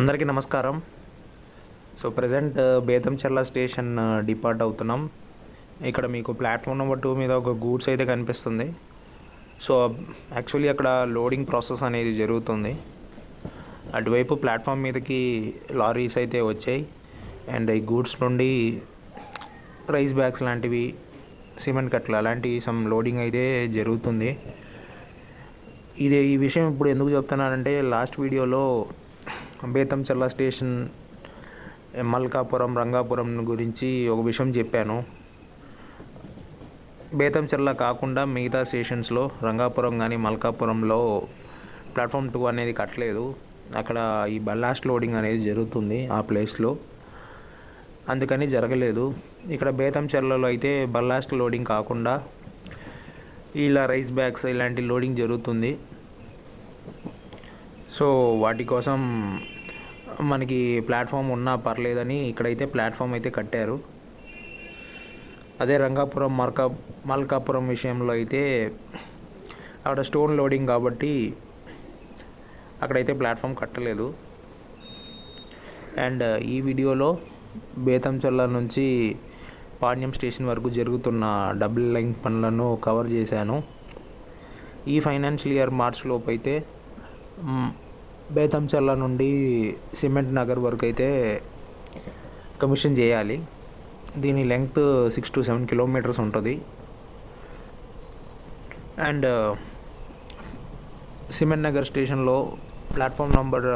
అందరికీ నమస్కారం. So present Betamcherla station depart అవుతున్నాం. ఇక్కడ మీకు ప్లాట్ఫామ్ నెంబర్ టూ మీద ఒక గూడ్స్ అయితే కనిపిస్తుంది. సో యాక్చువల్లీ అక్కడ లోడింగ్ ప్రాసెస్ అనేది జరుగుతుంది. అటువైపు ప్లాట్ఫామ్ మీదకి లారీస్ అయితే వచ్చాయి. అండ్ ఈ గూడ్స్ నుండి రైస్ బ్యాగ్స్ లాంటివి సిమెంట్ కట్లు అలాంటి సమ్ లోడింగ్ అయితే జరుగుతుంది. ఇది ఈ విషయం ఇప్పుడు ఎందుకు చెప్తున్నానంటే లాస్ట్ వీడియోలో బేతంచెర్ల స్టేషన్ మల్కాపురం రంగాపురం గురించి ఒక విషయం చెప్పాను. బేతంచెర్ల కాకుండా మిగతా స్టేషన్స్లో రంగాపురం కానీ మల్కాపురంలో ప్లాట్ఫామ్ టూ అనేది కట్టలేదు. అక్కడ ఈ బల్లాస్ట్ లోడింగ్ అనేది జరుగుతుంది ఆ ప్లేస్లో. అందుకని జరగలేదు. ఇక్కడ బేతంచెర్లలో అయితే బల్లాస్ట్ లోడింగ్ కాకుండా ఇలా రైస్ బ్యాగ్స్ ఇలాంటి లోడింగ్ జరుగుతుంది. సో వాటి కోసం మనకి ప్లాట్ఫామ్ ఉన్నా పర్లేదని ఇక్కడైతే ప్లాట్ఫామ్ అయితే కట్టారు. అదే రంగాపురం మల్కా మల్కాపురం విషయంలో అయితే అక్కడ స్టోన్ లోడింగ్ కాబట్టి అక్కడైతే ప్లాట్ఫామ్ కట్టలేదు. అండ్ ఈ వీడియోలో బేతంచల్ల నుంచి పాణ్యం స్టేషన్ వరకు జరుగుతున్న డబుల్ లైన్ పనులను కవర్ చేశాను. ఈ ఫైనాన్షియల్ ఇయర్ మార్చ్ లోపు అయితే మ్, నుండి సిమెంట్ నగర్ వరకు అయితే కమిషన్ చేయాలి. దీని length six to seven kilometres ఉంటుంది. అండ్ సిమెంట్ నగర్ స్టేషన్లో ప్లాట్ఫామ్ నంబర్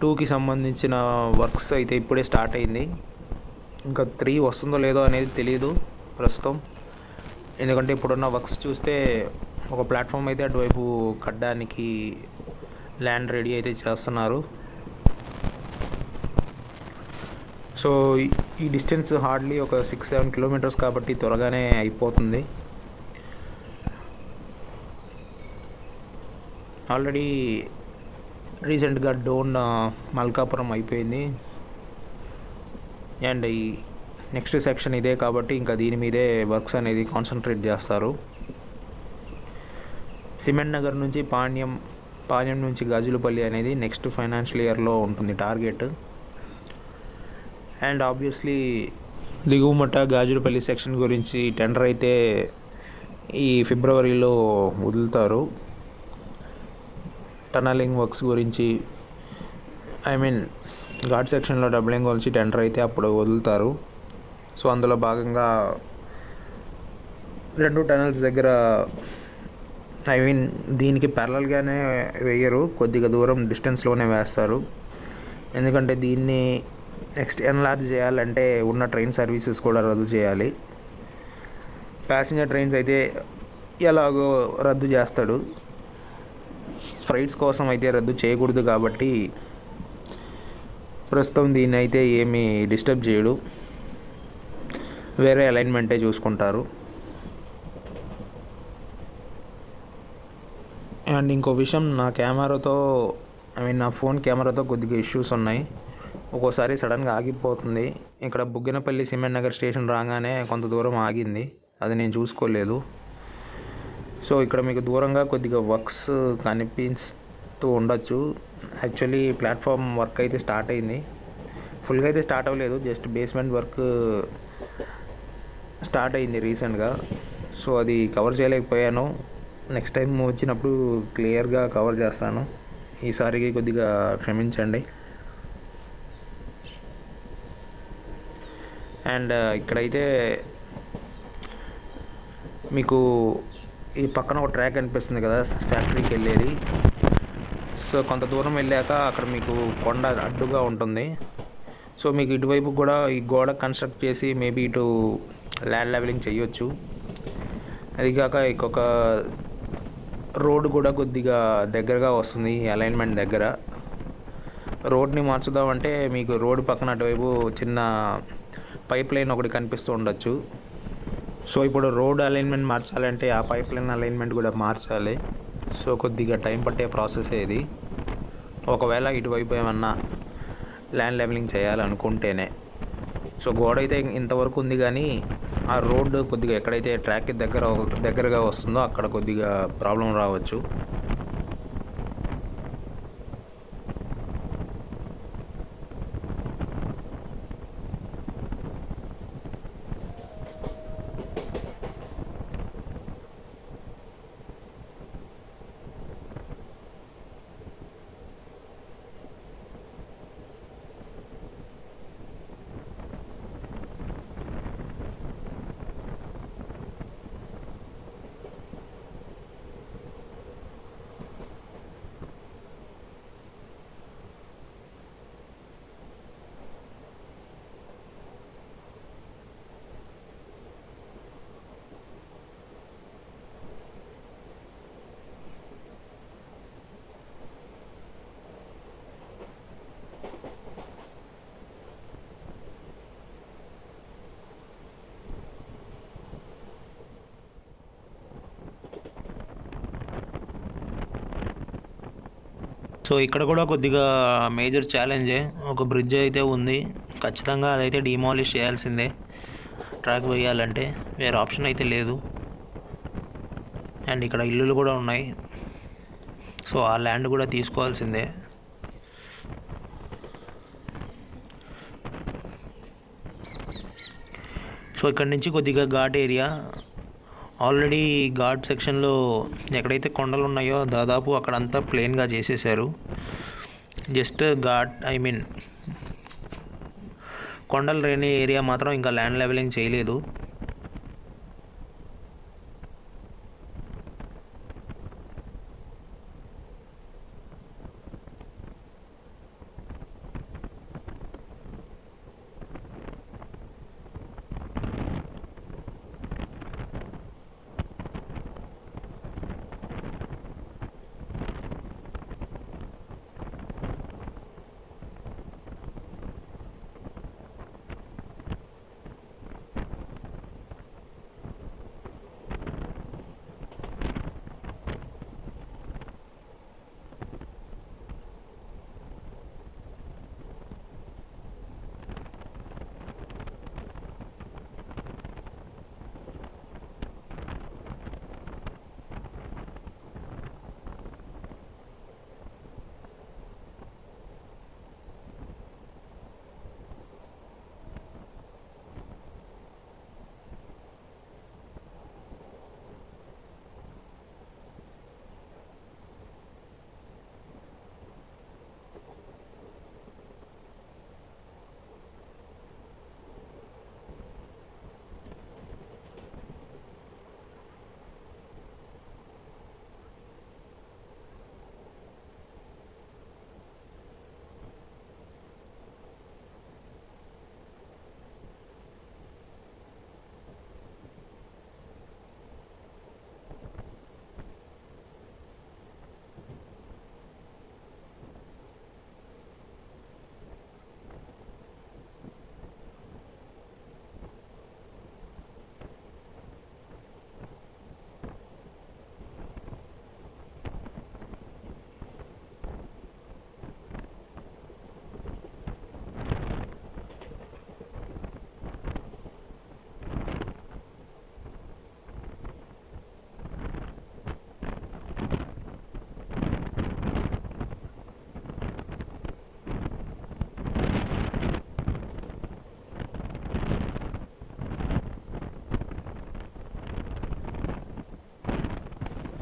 టూకి సంబంధించిన వర్క్స్ అయితే ఇప్పుడే స్టార్ట్ అయింది. ఇంకా త్రీ వస్తుందో లేదో అనేది తెలియదు ప్రస్తుతం. ఎందుకంటే ఇప్పుడున్న వర్క్స్ చూస్తే ఒక ప్లాట్ఫామ్ అయితే అటువైపు కట్టడానికి ల్యాండ్ రెడీ అయితే చేస్తున్నారు. సో ఈ- డిస్టెన్స్ హార్డ్లీ ఒక సిక్స్ సెవెన్ కిలోమీటర్స్ కాబట్టి త్వరగానే అయిపోతుంది. ఆల్రెడీ రీసెంట్గా డోన్ మల్కాపురం అయిపోయింది. అండ్ ఈ నెక్స్ట్ సెక్షన్ ఇదే కాబట్టి ఇంకా దీని మీదే వర్క్స్ అనేది కాన్సన్ట్రేట్ చేస్తారు. సిమెంట్ నగర్ నుంచి పాణ్యం పాణ్యం నుంచి గాజులపల్లి అనేది నెక్స్ట్ ఫైనాన్షియల్ ఇయర్లో ఉంటుంది target and obviously Diguvametta Gajulapalli section గురించి టెండర్ అయితే ఈ ఫిబ్రవరిలో వదులుతారు. టనలింగ్ వర్క్స్ గురించి ఐ మీన్ ఘాట్ సెక్షన్లో డబ్లింగ్ గురించి టెండర్ అయితే అప్పుడు వదులుతారు. సో అందులో భాగంగా రెండు టనల్స్ దగ్గర ఐ మీన్ దీనికి ప్యారలల్గానే వేయరు. కొద్దిగా దూరం డిస్టెన్స్లోనే వేస్తారు. ఎందుకంటే దీన్ని నెక్స్ట్ ఎన్లార్జ్ చేయాలంటే ఉన్న ట్రైన్ సర్వీసెస్ కూడా రద్దు చేయాలి. ప్యాసింజర్ ట్రైన్స్ అయితే ఎలాగో రద్దు చేస్తాడు. ఫ్రైట్స్ కోసం అయితే రద్దు చేయకూడదు కాబట్టి ప్రస్తుతం దీన్ని అయితే ఏమీ డిస్టర్బ్ చేయడు. వేరే అలైన్మెంటే చూసుకుంటారు. అండ్ ఇంకో విషయం నా కెమెరాతో ఐ మీన్ నా ఫోన్ కెమెరాతో కొద్దిగా ఇష్యూస్ ఉన్నాయి. ఒక్కోసారి సడన్గా ఆగిపోతుంది. ఇక్కడ బుగ్గినపల్లి సిమెంట్ నగర్ స్టేషన్ రాగానే కొంత దూరం ఆగింది. అది నేను చూసుకోలేదు. సో ఇక్కడ మీకు దూరంగా కొద్దిగా వర్క్స్ కనిపిస్తూ ఉండొచ్చు. యాక్చువల్లీ ప్లాట్ఫామ్ వర్క్ అయితే స్టార్ట్ అయింది. ఫుల్గా అయితే స్టార్ట్ అవ్వలేదు. జస్ట్ బేస్మెంట్ వర్క్ స్టార్ట్ అయింది రీసెంట్గా. సో అది కవర్ చేయలేకపోయాను. నెక్స్ట్ టైం వచ్చినప్పుడు క్లియర్గా కవర్ చేస్తాను. ఈసారికి కొద్దిగా క్షమించండి. అండ్ ఇక్కడైతే మీకు ఈ పక్కన ఒక ట్రాక్ అనిపిస్తుంది కదా ఫ్యాక్టరీకి వెళ్ళేది. సో కొంత దూరం వెళ్ళాక అక్కడ మీకు కొండ అడ్డుగా ఉంటుంది. సో మీకు ఇటువైపు కూడా ఈ గోడ కన్స్ట్రక్ట్ చేసి మేబీ ఇటు ల్యాండ్ లెవెలింగ్ చేయొచ్చు. అది కాక ఇంకొక రోడ్ కూడా కొద్దిగా దగ్గరగా వస్తుంది ఈ అలైన్మెంట్ దగ్గర. రోడ్ని మార్చుదామంటే మీకు రోడ్ పక్కన అటువైపు చిన్న పైప్ లైన్ ఒకటి కనిపిస్తూ ఉండొచ్చు. సో ఇప్పుడు రోడ్ అలైన్మెంట్ మార్చాలంటే ఆ పైప్ లైన్ అలైన్మెంట్ కూడా మార్చాలి. సో కొద్దిగా టైం పట్టే ప్రాసెస్ ఇది. ఒకవేళ ఇటువైపు ఏమన్నా ల్యాండ్ లెవెలింగ్ చేయాలనుకుంటేనే. సో గోడ అయితే ఇంతవరకు ఉంది కానీ ఆ రోడ్డు కొద్దిగా ఎక్కడైతే ట్రాక్ దగ్గర దగ్గరగా వస్తుందో అక్కడ కొద్దిగా ప్రాబ్లం రావచ్చు. సో ఇక్కడ కూడా కొద్దిగా మేజర్ ఛాలెంజే. ఒక బ్రిడ్జ్ అయితే ఉంది. ఖచ్చితంగా అదైతే డిమాలిష్ చేయాల్సిందే. ట్రాక్ వేయాలంటే వేరే ఆప్షన్ అయితే లేదు. అండ్ ఇక్కడ ఇల్లులు కూడా ఉన్నాయి. సో ఆ ల్యాండ్ కూడా తీసుకోవాల్సిందే. సో ఇక్కడ నుంచి కొద్దిగా ఘాట్ ఏరియా ఆల్రెడీ ఘాట్ సెక్షన్లో ఎక్కడైతే కొండలు ఉన్నాయో దాదాపు అక్కడంతా ప్లెయిన్గా చేసేసారు జస్ట్ ఘాట్ ఐ మీన్ కొండలు లేని ఏరియా మాత్రం ఇంకా ల్యాండ్ లెవెలింగ్ చేయలేదు.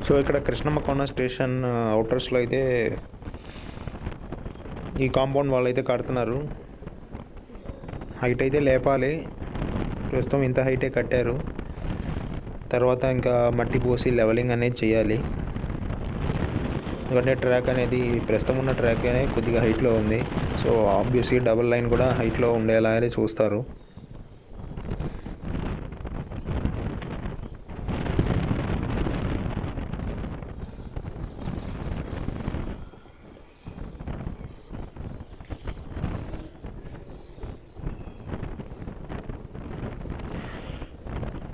సో ఇక్కడ కృష్ణమ్మ కొండ స్టేషన్ అవుటర్స్లో అయితే ఈ కాంపౌండ్ వాళ్ళు అయితే కడుతున్నారు. హైట్ అయితే లేపాలి. ప్రస్తుతం ఇంత హైటే కట్టారు. తర్వాత ఇంకా మట్టి పోసి లెవెలింగ్ అనేది చేయాలి. ఎందుకంటే ట్రాక్ అనేది ప్రస్తుతం ఉన్న ట్రాక్ అనేది కొద్దిగా హైట్లో ఉంది. సో ఆబ్వియస్లీ డబుల్ లైన్ కూడా హైట్లో ఉండేలాగానే చూస్తారు.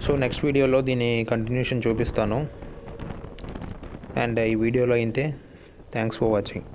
సో నెక్స్ట్ వీడియోలో దీని కంటిన్యూషన్ చూపిస్తాను. అండ్ ఈ వీడియోలో అయితే థ్యాంక్స్ ఫర్ వాచింగ్